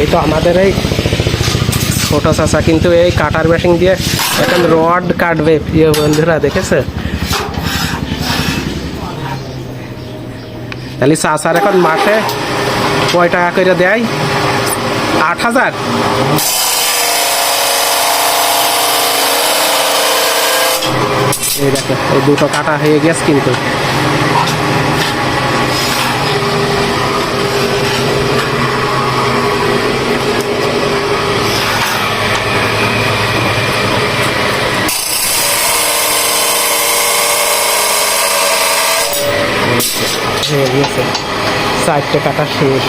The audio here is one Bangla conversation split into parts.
এই তো আমাদের এই ছোট চাচা কিন্তু এই কাটার মেশিন দিয়ে এখন রড কাটবে। প্রিয় বন্ধুরা, দেখেছে? তাহলে চাচার এখন মাঠে কয় টাকা করে দেয়? আট হাজার? এই দেখো এই দুটো কাটা হয়ে গেছে কিন্তু। হয়ে চারটে কাটা শেষ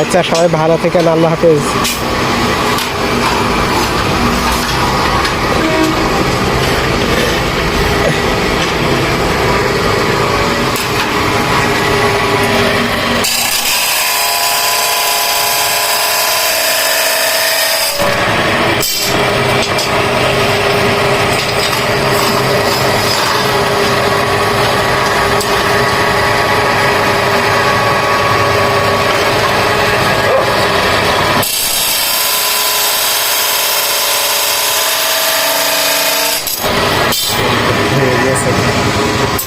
আচ্ছা সবাই ভালো থেকে আল্লাহ হাফেজ।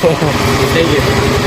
Thank you.